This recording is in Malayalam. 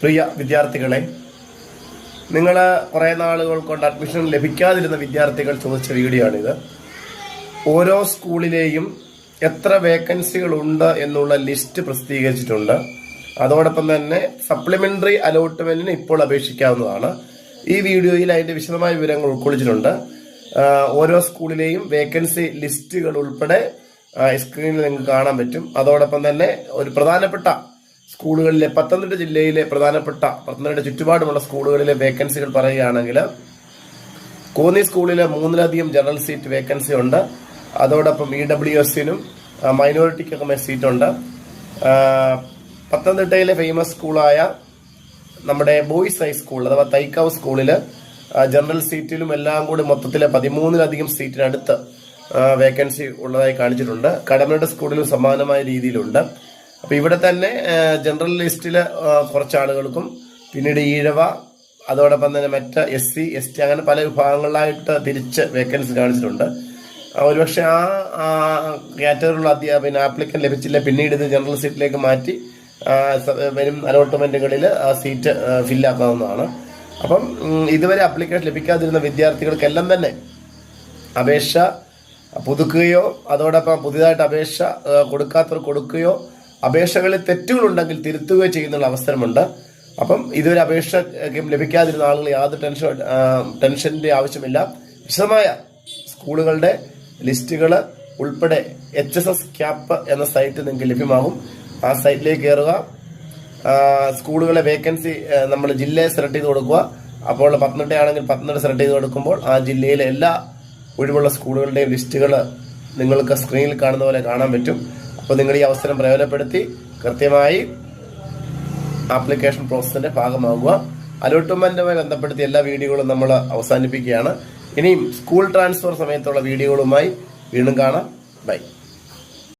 പ്രിയ വിദ്യാർത്ഥികളെ നിങ്ങൾ കുറേ നാളുകൾ കൊണ്ട് അഡ്മിഷൻ ലഭിക്കാതിരുന്ന വിദ്യാർത്ഥികൾ ചോദിച്ച വീഡിയോ ആണിത് ഓരോ സ്കൂളിലെയും എത്ര വേക്കൻസികൾ ഉണ്ട് എന്നുള്ള ലിസ്റ്റ് പ്രസിദ്ധീകരിച്ചിട്ടുണ്ട്. അതോടൊപ്പം തന്നെ സപ്ലിമെന്ററി അലോട്ട്മെന്റിന് ഇപ്പോൾ അപേക്ഷിക്കാവുന്നതാണ്. ഈ വീഡിയോയിൽ അതിന്റെ വിശദമായ വിവരങ്ങൾ ഉൾക്കൊള്ളിച്ചിട്ടുണ്ട്. ഓരോ സ്കൂളിലെയും വേക്കൻസി ലിസ്റ്റുകൾ ഉൾപ്പെടെ സ്ക്രീനിൽ നിങ്ങൾക്ക് കാണാൻ പറ്റും. അതോടൊപ്പം തന്നെ ഒരു പ്രധാനപ്പെട്ട സ്കൂളുകളിലെ പത്തനംതിട്ട ജില്ലയിലെ പ്രധാനപ്പെട്ട പത്തനംതിട്ട ചുറ്റുപാടുമുള്ള സ്കൂളുകളിലെ വേക്കൻസികൾ പറയുകയാണെങ്കിൽ കോന്നി സ്കൂളിലെ മൂന്നിലധികം ജനറൽ സീറ്റ് വേക്കൻസി ഉണ്ട്. അതോടൊപ്പം ഇ ഡബ്ല്യു എസിനും മൈനോറിറ്റിക്കൊക്കെ സീറ്റുണ്ട്. പത്തനംതിട്ടയിലെ ഫേമസ് സ്കൂളായ നമ്മുടെ ബോയ്സ് ഹൈസ്കൂൾ അഥവാ തൈക്കാവ് സ്കൂളിൽ ജനറൽ സീറ്റിലും എല്ലാം കൂടി മൊത്തത്തിലെ പതിമൂന്നിലധികം സീറ്റിനടുത്ത് വേക്കൻസി ഉള്ളതായി കാണിച്ചിട്ടുണ്ട്. കടമയുടെ സ്കൂളിലും സമാനമായ രീതിയിലുണ്ട്. അപ്പൊ ഇവിടെ തന്നെ ജനറൽ ലിസ്റ്റിലെ കുറച്ച് ആളുകൾക്കും പിന്നീട് ഈഴവ അതോടൊപ്പം തന്നെ മറ്റ് എസ് സി എസ് ടി അങ്ങനെ പല വിഭാഗങ്ങളിലായിട്ട് തിരിച്ച് വേക്കൻസി കാണിച്ചിട്ടുണ്ട്. ഒരുപക്ഷെ ആ കാറ്റഗറിയിലുള്ള അധ്യാപന പിന്നെ ആപ്ലിക്കൻ ലഭിച്ചില്ല പിന്നീട് ഇത് ജനറൽ സീറ്റിലേക്ക് മാറ്റി വരും അലോട്ട്മെന്റുകളിൽ ആ സീറ്റ് ഫില്ലാക്കാവുന്നതാണ് അപ്പം ഇതുവരെ അപ്ലിക്കേഷൻ ലഭിക്കാതിരുന്ന വിദ്യാർത്ഥികൾക്കെല്ലാം തന്നെ അപേക്ഷ പുതുക്കുകയോ അതോടൊപ്പം പുതിയതായിട്ട് അപേക്ഷ കൊടുക്കാത്തവർ കൊടുക്കുകയോ അപേക്ഷകളിൽ തെറ്റുകളുണ്ടെങ്കിൽ തിരുത്തുക ചെയ്യുന്നുള്ള അവസരമുണ്ട്. അപ്പം ഇതൊരു അപേക്ഷ ലഭിക്കാതിരുന്ന ആളുകൾ യാതൊരു ടെൻഷൻ ടെൻഷന്റെ ആവശ്യമില്ല. വിശദമായ സ്കൂളുകളുടെ ലിസ്റ്റുകൾ ഉൾപ്പെടെ എച്ച് എസ് എസ് ക്യാപ്പ് എന്ന സൈറ്റ് നിങ്ങൾക്ക് ലഭ്യമാകും. ആ സൈറ്റിലേക്ക് കയറുക. സ്കൂളുകളെ വേക്കൻസി നമ്മൾ ജില്ലയെ സെലക്ട് ചെയ്ത് കൊടുക്കുക. അപ്പോൾ പത്തനംതിട്ട ആണെങ്കിൽ പത്തനംതിട്ട സെലക്ട് ചെയ്ത് കൊടുക്കുമ്പോൾ ആ ജില്ലയിലെ എല്ലാ ഒഴിവുള്ള സ്കൂളുകളുടെയും ലിസ്റ്റുകൾ നിങ്ങൾക്ക് സ്ക്രീനിൽ കാണുന്ന പോലെ കാണാൻ പറ്റും. അപ്പോൾ നിങ്ങൾ ഈ അവസരം പ്രയോജനപ്പെടുത്തി കൃത്യമായി ആപ്ലിക്കേഷൻ പ്രോസസ്സിന്റെ ഭാഗമാകുക അലോട്ട്മെന്റുമായി ബന്ധപ്പെടുത്തി എല്ലാ വീഡിയോകളും നമ്മൾ അവസാനിപ്പിക്കുകയാണ്. ഇനിയും സ്കൂൾ ട്രാൻസ്ഫർ സമയത്തുള്ള വീഡിയോകളുമായി വീണ്ടും കാണാം. ബൈ.